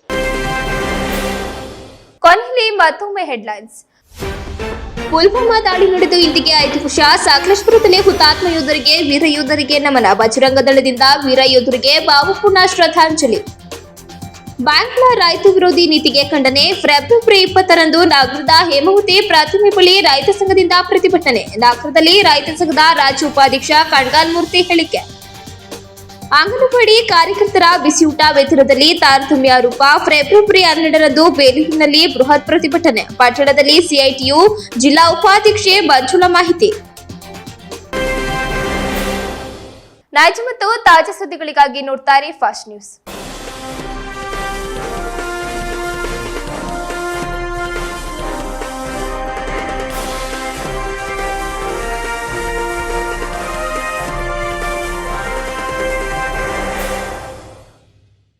ಕೊನೆಯಲ್ಲಿ ಮತ್ತೊಮ್ಮೆ ಹೆಡ್ಲೈನ್ಸ್. ಪುಲ್ವಾಮಾ ದಾಳಿ ನಡೆದು ಇಂದಿಗೆ ಐದು ವರ್ಷ ಸಕಲೇಶ್ಪುರದಲ್ಲಿ ಹುತಾತ್ಮ ಯೋಧರಿಗೆ, ವೀರ ಯೋಧರಿಗೆ ನಮನ. ಬಜರಂಗ ದಳದಿಂದ ವೀರ ಯೋಧರಿಗೆ ಭಾವಪೂರ್ಣ ಶ್ರದ್ಧಾಂಜಲಿ. ಬ್ಯಾಂಕ್ನ ರೈತ ವಿರೋಧಿ ನೀತಿಗೆ ಖಂಡನೆ, ಫೆಬ್ರವರಿ ಇಪ್ಪತ್ತರಂದು ನಗರದ ಹೇಮಹುತಿ ಪ್ರತಿಮೆ ಬಳಿ ರೈತ ಸಂಘದಿಂದ ಪ್ರತಿಭಟನೆ. ನಗರದಲ್ಲಿ ರೈತ ಸಂಘದ ರಾಜ್ಯ ಉಪಾಧ್ಯಕ್ಷ ಕಣ್ಗಾಲ್ ಮೂರ್ತಿ ಹೇಳಿಕೆ. ಅಂಗನವಾಡಿ ಕಾರ್ಯಕರ್ತರ ಬಿಸಿಯೂಟ ವೇತನದಲ್ಲಿ ತಾರತಮ್ಯ ರೂಪ, ಫೆಬ್ರವರಿ ಹನ್ನೆರಡರಂದು ಬೇಲೂರಿನಲ್ಲಿ ಬೃಹತ್ ಪ್ರತಿಭಟನೆ. ಪಟ್ಟಣದಲ್ಲಿ ಸಿಐಟಿಯು ಜಿಲ್ಲಾ ಉಪಾಧ್ಯಕ್ಷೆ ಮಂಜುಳಾ ಮಾಹಿತಿ. ನೈಜ ಮತ್ತು ತಾಜಾ ಸುದ್ದಿಗಳಿಗಾಗಿ ನೋಡ್ತಾರೆ ಫಾಸ್ಟ್ ನ್ಯೂಸ್